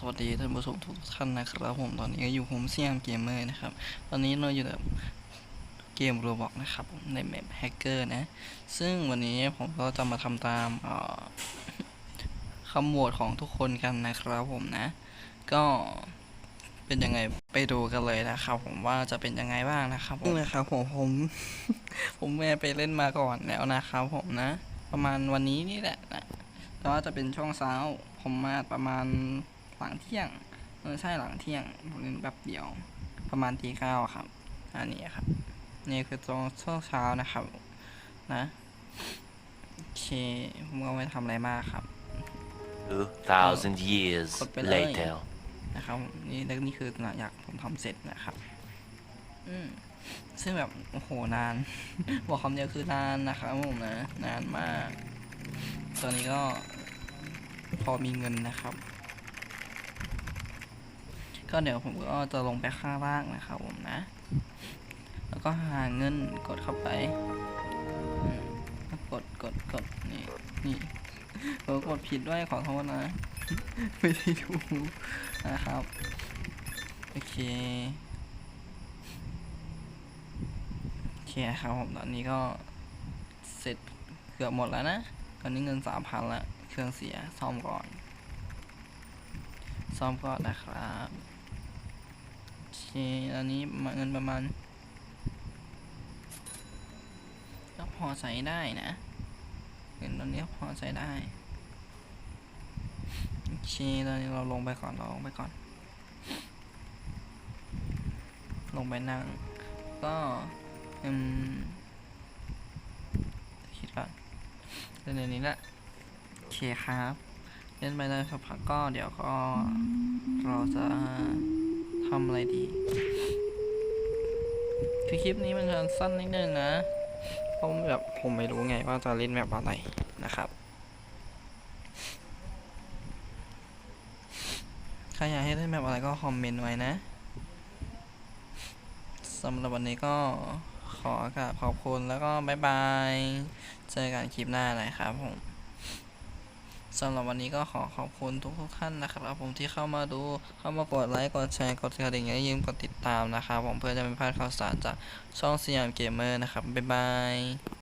สวัสดีท่านผู้ชมทุกท่านนะครับผมตอนนี้ก็อยู่ผมเซียมเกมเมอร์นะครับ ตอนนี้เราอยู่กับเกมโรบอกนะครับในแมปแฮกเกอร์นะ ซึ่งวันนี้ผมก็จะมาทำตามคำโหวตของทุกคนกันนะครับผมนะ ก็เป็นยังไงไปดูกันเลยนะครับ ผมว่าจะเป็นยังไงบ้างนะครับผมนะครับผมผมผมแม่ไปเล่นมาก่อนแล้วนะครับผมนะ ประมาณวันนี้นี่แหละนะแต่ว่าจะเป็นช่วงเช้าผมมาประมาณ หลังเที่ยงเออใช่หลังเที่ยงผมเล่นแบบเดียว ประมาณตีเก้าครับ อันนี้ครับ นี่คือตรงช่วงเช้านะครับ นะโอเคผมก็ไม่ทำอะไรมากครับ Two thousand years Kod ไปเลย later. นะครับนี่แล้วนี่คือหลังจากผมทำเสร็จนะครับ อืมซึ่งแบบ โอ้โห นาน บอกคำเดียวคือนานนะครับผมนะ นานมาก ตอนนี้ก็พอมีเงินนะครับ ก็เดี๋ยวผมก็จะลงไปข้างล่างนะครับผมนะ แล้วก็หาเงินกดเข้าไปกดกดกดนี่นี่เออกดผิดด้วยขอโทษนะ ไม่ได้ดูนะครับ โอเคโอเคครับผมตอนนี้ก็เสร็จเกือบหมดแล้วนะ ตอนนี้เงินสามพันละ เครื่องเสียซ่อมก่อน ซ่อมก่อนนะครับ เคตอนนี้เงินประมาณก็พอใช้ได้นะเงินตอนนี้พอใช้ได้โอเคตอนนี้เราลงไปก่อนเราลงไปก่อน ลงไปนั่ง ก็อืมคิดก่อนเล่นในนี้แหละโอเคครับ เล่นไปได้สักพักก็เดี๋ยวก็เราจะ ทำอะไรดี คือคลิปนี้มันจะสั้นนิดนึงนะ เพราะแบบผมไม่รู้ไงว่าจะเล่นแบบอะไรนะครับ ใครอยากให้เล่นแบบอะไรก็คอมเมนต์ไว้นะสำหรับวันนี้ก็ขอกราบขอบคุณแล้วก็บายบาย เจอกันคลิปหน้านะครับผม สำหรับวันนี้ก็ขอขอบคุณทุกทุกๆท่านนะครับผมที่เข้ามาดูเข้ามากดไลค์กดแชร์กดกระดิ่งและยืมกดติดตามนะครับผมเพื่อจะไม่พลาดข่าวสารจากช่องสยามเกมเมอร์นะครับบ๊ายบาย